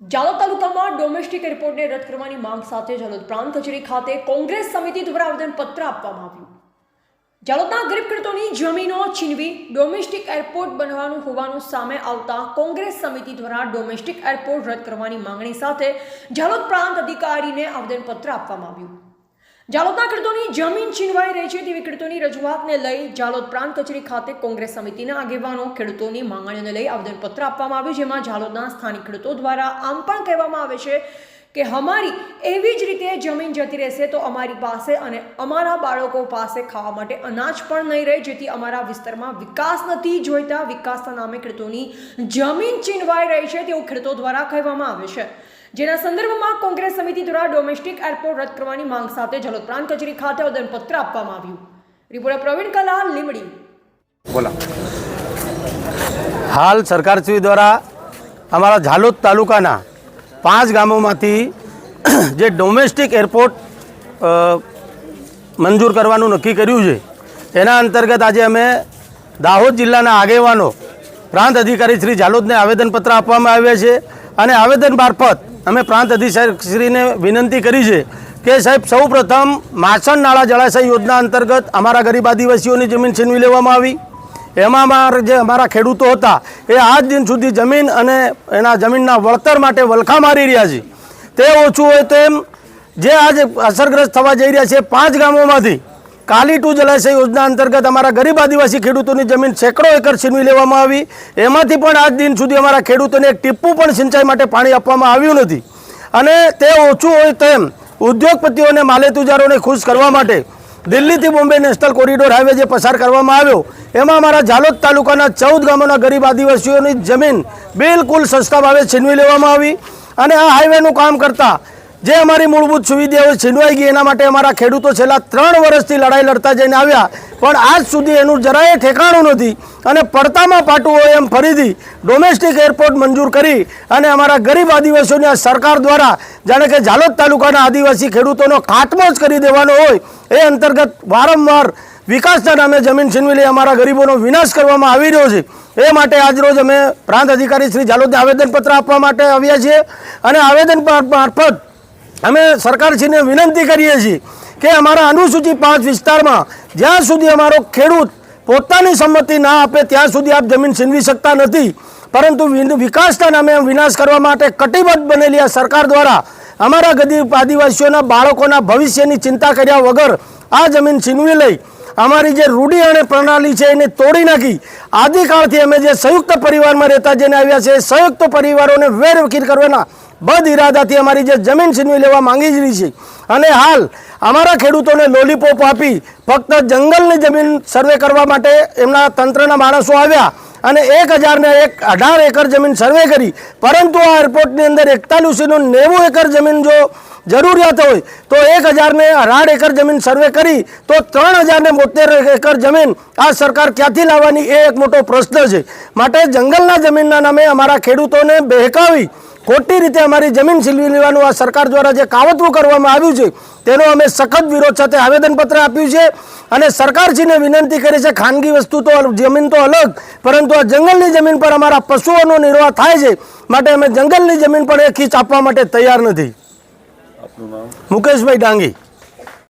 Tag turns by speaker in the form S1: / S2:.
S1: જાલોદ તાલુકામાં ડોમેસ્ટિક એરપોર્ટને રદ કરવાની માંગ સાથે જાલોદ પ્રાંત કચેરી ખાતે કોંગ્રેસ સમિતિ દ્વારા આવેદનપત્ર આપવામાં આવ્યું. જાલોદના ગરીબ ખેડૂતોની જમીનો છીનવી ડોમેસ્ટિક એરપોર્ટ બનવાનું હોવાનું સામે આવતા કોંગ્રેસ સમિતિ દ્વારા ડોમેસ્ટિક એરપોર્ટ રદ કરવાની માંગણી સાથે જાલોદ પ્રાંત અધિકારીને આવેદનપત્ર આપવામાં આવ્યું. જાલોદના ખેડૂતોની જમીન છીનવાઈ રહી છે તેવી ખેડૂતોની રજૂઆતને લઈ જાલોદ પ્રાંત કચેરી ખાતે કોંગ્રેસ સમિતિના આગેવાનો ખેડૂતોની માંગણીઓને લઈ આવેદનપત્ર આપવામાં આવ્યું, જેમાં જાલોદના સ્થાનિક ખેડૂતો દ્વારા આમ પણ કહેવામાં આવે છે કે અમારી એવી જ રીતે જમીન જતી રહેશે તો અમારી પાસે અને અમારા બાળકો પાસે ખાવા માટે અનાજ પણ નહીં રહે, જેથી અમારા વિસ્તારમાં વિકાસ નથી જોઈતા. વિકાસના નામે ખેડૂતોની જમીન છીનવાઈ રહી છે તેવું ખેડૂતો દ્વારા કહેવામાં આવે છે. જેના સંદર્ભમાં કોંગ્રેસ સમિતિ દ્વારા ડોમેસ્ટિક એરપોર્ટ રદ કરવાની માંગ સાથે જલોદ પ્રાંત કચેરી ખાતે આવેદનપત્ર આપવામાં આવ્યું. રિપોર્ટર પ્રવીણ કલાલ લીમડી.
S2: બોલા.
S3: હાલ સરકારશ્રી દ્વારા અમારા ઝાલોદ તાલુકાના પાંચ ગામોમાંથી જે ડોમેસ્ટિક એરપોર્ટ મંજૂર કરવાનું નક્કી કર્યું છે એના અંતર્ગત આજે અમે દાહોદ જિલ્લાના આગેવાનો પ્રાંત અધિકારી શ્રી ઝાલોદને આવેદનપત્ર આપવામાં આવ્યા છે અને આવેદન મારફત અમે પ્રાંત અધિકારીશ્રીને વિનંતી કરી છે કે સાહેબ સૌ પ્રથમ માછણ નાળા જળાશય યોજના અંતર્ગત અમારા ગરીબ આદિવાસીઓની જમીન છીનવી લેવામાં આવી. એમાં અમારા જે અમારા ખેડૂતો હતા, એ આજ દિન સુધી જમીન અને એના જમીનના વળતર માટે વલખા મારી રહ્યા છે. તે ઓછું હોય તેમ જે આજ અસરગ્રસ્ત થવા જઈ રહ્યા છે પાંચ ગામોમાંથી કાલી ટુ જલાશય યોજના અંતર્ગત અમારા ગરીબ આદિવાસી ખેડૂતોની જમીન સેંકડો એકર છીનવી લેવામાં આવી. એમાંથી પણ આજ દિન સુધી અમારા ખેડૂતોને એક ટીપું પણ સિંચાઈ માટે પાણી આપવામાં આવ્યું નથી. અને તે ઓછું હોય તેમ ઉદ્યોગપતિઓને, માલેતુજારોને ખુશ કરવા માટે દિલ્હીથી બોમ્બે નેશનલ કોરિડોર હાઈવે જે પસાર કરવામાં આવ્યો, એમાં અમારા ઝાલોદ તાલુકાના ચૌદ ગામોના ગરીબ આદિવાસીઓની જમીન બિલકુલ સસ્તા ભાવે છીનવી લેવામાં આવી. અને આ હાઈવેનું કામ કરતા જે અમારી મૂળભૂત સુવિધાઓ છીનવાઈ ગઈ એના માટે અમારા ખેડૂતો છેલ્લા ત્રણ વર્ષથી લડાઈ લડતા જઈને આવ્યા. પણ આજ સુધી એનું જરાય ઠેકાણું નથી અને પડતામાં પાટું હોય એમ ફરીથી ડોમેસ્ટિક એરપોર્ટ મંજૂર કરી અને અમારા ગરીબ આદિવાસીઓની સરકાર દ્વારા જાણે કે ઝાલોદ તાલુકાના આદિવાસી ખેડૂતોનો ખાતમો જ કરી દેવાનો હોય એ અંતર્ગત વારંવાર વિકાસના નામે જમીન છીનવી લઈ અમારા ગરીબોનો વિનાશ કરવામાં આવી રહ્યો છે. એ માટે આજરોજ અમે પ્રાંત અધિકારી શ્રી ઝાલોદને આવેદનપત્ર આપવા માટે આવ્યા છીએ અને આવેદન મારફત અમે સરકારશ્રીને વિનંતી કરીએ છીએ કે અમારા અનુસૂચિત પાંચ વિસ્તારમાં જ્યાં સુધી અમારો ખેડૂત પોતાની સંમતિ ના આપે ત્યાં સુધી આપ જમીન છીનવી શકતા નથી, પરંતુ વિકાસના નામે વિનાશ કરવા માટે કટિબદ્ધ બનેલી આ સરકાર દ્વારા અમારા ગરીબ આદિવાસીઓના બાળકોના ભવિષ્યની ચિંતા કર્યા વગર આ જમીન છીનવી લઈ અમારી જે રૂઢી અને પ્રણાલી છે એને તોડી નાખી. આદિકાળથી અમે જે સંયુક્ત પરિવારમાં રહેતા, જેને આવ્યા છે સંયુક્ત પરિવારોને વેરવકીર કરવાના બદ ઇરાદાથી અમારી જે જમીન છીનવી લેવા માંગી જ રહી છે. અને હાલ અમારા ખેડૂતોને લોલીપોપ આપી ફક્ત જંગલની જમીન સર્વે કરવા માટે એમના તંત્રના માણસો આવ્યા અને એક હજારને એક અઢાર એકર જમીન સર્વે કરી. પરંતુ આ એરપોર્ટની અંદર એકતાલીસીનો નેવું એકર જમીન જો જરૂરિયાત હોય તો એક હજારને અઢાર એકર જમીન સર્વે કરી તો ત્રણ હજારને બોતેર એકર જમીન આ સરકાર ક્યાંથી લાવવાની એ એક મોટો પ્રશ્ન છે. માટે જંગલના જમીનના નામે અમારા ખેડૂતોને બહેકાવી ખોટી રીતે અમારી જમીન છીનવી લેવાનું આ સરકાર દ્વારા જે કાવતરું કરવામાં આવ્યું છે તેનો અમે સખત વિરોધ સાથે આવેદનપત્ર આપ્યું છે અને સરકારશ્રીને વિનંતી કરી છે ખાનગી વસ્તુ તો જમીન તો અલગ પરંતુ આ જંગલની જમીન પર અમારા પશુઓનો નિર્વાહ થાય છે માટે અમે જંગલની જમીન પર એ ખીચ આપવા માટે તૈયાર નથી. મુકેશભાઈ ડાંગી.